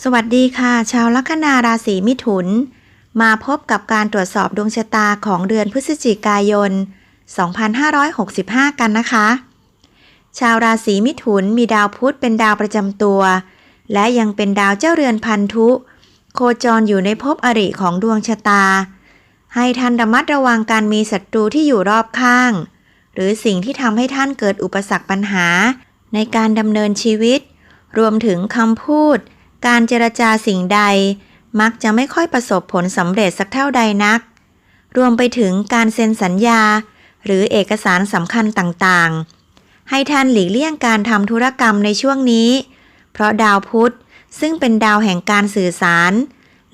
สวัสดีค่ะ ชาวลัคนาราศีมิถุน มาพบกับการตรวจสอบดวงชะตาของเดือนพฤศจิกายน 2565 กันนะคะ ชาวราศีมิถุนมีดาวพุธเป็นดาวประจำตัว และยังเป็นดาวเจ้าเรือนพันธุ โคจรอยู่ในภพอริของดวงชะตา ให้ท่านระมัดระวังการมีศัตรูที่อยู่รอบข้าง หรือสิ่งที่ทำให้ท่านเกิดอุปสรรคปัญหา ในการดำเนินชีวิต รวมถึงคำพูด การเจรจาสิ่งใดมักจะไม่ค่อยประสบผลสำเร็จสักเท่าใดนัก รวมไปถึงการเซ็นสัญญา หรือเอกสารสำคัญต่างๆ ให้ท่านหลีกเลี่ยงการทำธุรกรรมในช่วงนี้ เพราะดาวพุธซึ่งเป็นดาวแห่งการสื่อสาร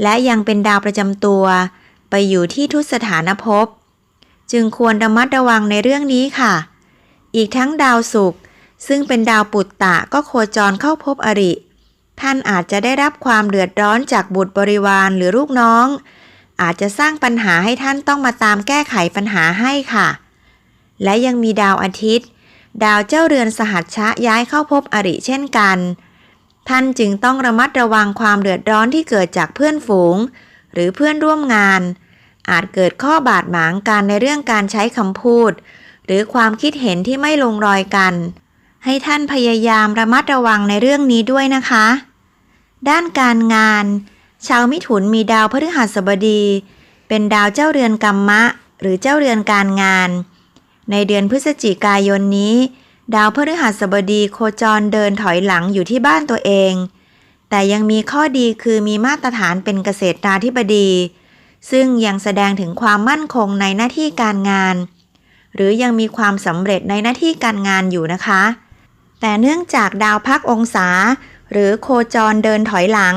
และยังเป็นดาวประจำตัว ไปอยู่ที่ทุตสถานภพ จึงควรระมัดระวังในเรื่องนี้ค่ะ อีกทั้งดาวศุกร์ซึ่งเป็นดาวปุตตะก็โคจรเข้าพบอริ ท่านอาจจะได้รับความเดือดร้อนจากบุตรบริวารหรือลูกน้อง อาจจะสร้างปัญหาให้ท่านต้องมาตามแก้ไขปัญหาให้ค่ะ และยังมีดาวอาทิตย์ ดาวเจ้าเรือนสหัชชะย้ายเข้าพบอริเช่นกัน ท่านจึงต้องระมัดระวังความเดือดร้อนที่เกิดจากเพื่อนฝูง หรือเพื่อนร่วมงาน อาจเกิดข้อบาดหมางกันในเรื่องการใช้คำพูด หรือความคิดเห็นที่ไม่ลงรอยกันให้ท่านพยายามระมัดระวังในเรื่องนี้ด้วยนะคะ ด้านการงาน ชาวมิถุนมีดาวพฤหัสบดี เป็นดาวเจ้าเรือนกรรมะ หรือเจ้าเรือนการงาน ในเดือนพฤศจิกายนนี้ ดาวพฤหัสบดีโคจรเดินถอยหลังอยู่ที่บ้านตัวเอง แต่ยังมีข้อดีคือมีมาตรฐานเป็นเกษตราธิบดี ซึ่งยังแสดงถึงความมั่นคงในหน้าที่การงาน หรือยังมีความสำเร็จในหน้าที่การงานอยู่นะคะ แต่เนื่องจากดาวพักองศา หรือโคจรเดินถอยหลัง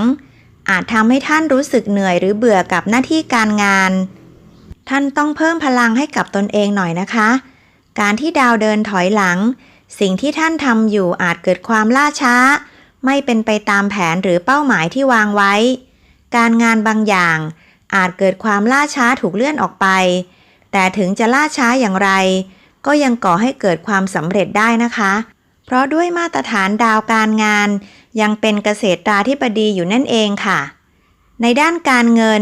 อาจทำให้ท่านรู้สึกเหนื่อยหรือเบื่อกับหน้าที่การงาน ท่านต้องเพิ่มพลังให้กับตนเองหน่อยนะคะ การที่ดาวเดินถอยหลัง สิ่งที่ท่านทำอยู่อาจเกิดความล่าช้า ไม่เป็นไปตามแผนหรือเป้าหมายที่วางไว้ การงานบางอย่าง อาจเกิดความล่าช้าถูกเลื่อนออกไป แต่ถึงจะล่าช้าอย่างไร ก็ยังก่อให้เกิดความสำเร็จได้นะคะ เพราะด้วยมาตรฐานดาวการงาน ยังเป็นเกษตราธิบดีอยู่นั่นเองค่ะ ในด้านการเงิน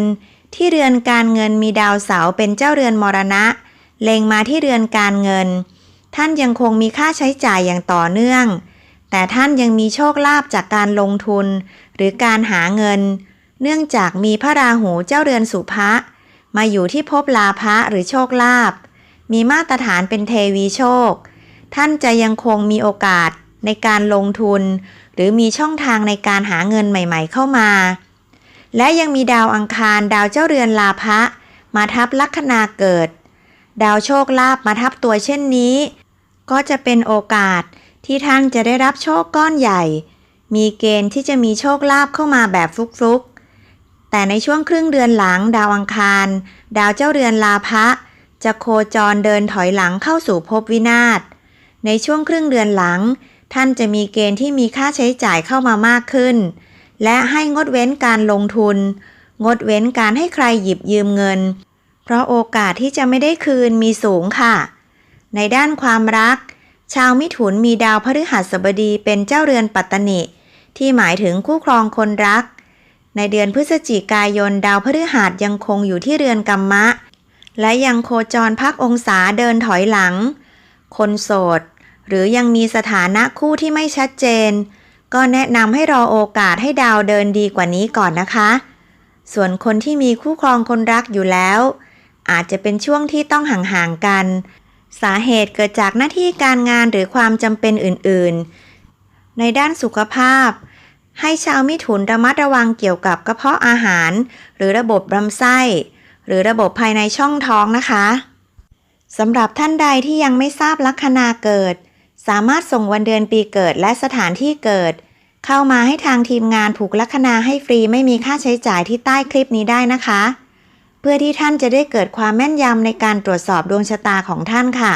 ที่เรือนการเงินมีดาวเสาเป็นเจ้าเรือนมรณะ เล็งมาที่เรือนการเงิน ท่านยังคงมีค่าใช้จ่ายอย่างต่อเนื่อง แต่ท่านยังมีโชคลาภจากการลงทุน หรือการหาเงิน เนื่องจากมีพระราหูเจ้าเรือนสุภะมาอยู่ที่ภพลาภะหรือโชคลาภมีมาตรฐานเป็นเทวีโชค ท่านจะยังคงมีโอกาสในการลงทุน หรือมีช่องทางในการหาเงินใหม่ๆเข้ามา และยังมีดาวอังคารดาวเจ้าเรือนลาภะมาทับลัคนาเกิด ดาวโชคลาภมาทับตัวเช่นนี้ ก็จะเป็นโอกาสที่ท่านจะได้รับโชคก้อนใหญ่ มีเกณฑ์ที่จะมีโชคลาภเข้ามาแบบฟลุกๆ แต่ในช่วงครึ่งเดือนหลัง ดาวอังคาร ดาวเจ้าเรือนลาภะจะโคจรเดินถอยหลังเข้าสู่ภพวินาศในช่วงครึ่งเดือนหลัง ท่านจะมีเกณฑ์ที่มีค่าใช้จ่ายเข้ามามากขึ้น และให้งดเว้นการลงทุน งดเว้นการให้ใครหยิบยืมเงิน เพราะโอกาสที่จะไม่ได้คืนมีสูงค่ะ ในด้านความรัก ชาวมิถุนมีดาวพฤหัสบดีเป็นเจ้าเรือนปัตตนิที่หมายถึงคู่ครองคนรัก ในเดือนพฤศจิกายนดาวพฤหัสยังคงอยู่ที่เรือนกรรมะ และยังโคจรพักองศาเดินถอยหลัง คนโสด หรือยังมีสถานะคู่ที่ไม่ชัดเจน ก็แนะนำให้รอโอกาสให้ดาวเดินดีกว่านี้ก่อนนะคะ ส่วนคนที่มีคู่ครองคนรักอยู่แล้ว อาจจะเป็นช่วงที่ต้องห่างๆกัน สาเหตุเกิดจากหน้าที่การงานหรือความจำเป็นอื่นๆ ในด้านสุขภาพ ให้ชาวมิถุนระมัดระวังเกี่ยวกับกระเพาะอาหาร หรือระบบลำไส้ หรือระบบภายในช่องท้องนะคะสำหรับท่านใดที่ยังไม่ทราบลัคนาเกิด สามารถส่งวันเดือนปีเกิดและสถานที่เกิด เข้ามาให้ทางทีมงานผูกลัคนาให้ฟรีไม่มีค่าใช้จ่ายที่ใต้คลิปนี้ได้นะคะ เพื่อที่ท่านจะได้เกิดความแม่นยำในการตรวจสอบดวงชะตาของท่านค่ะ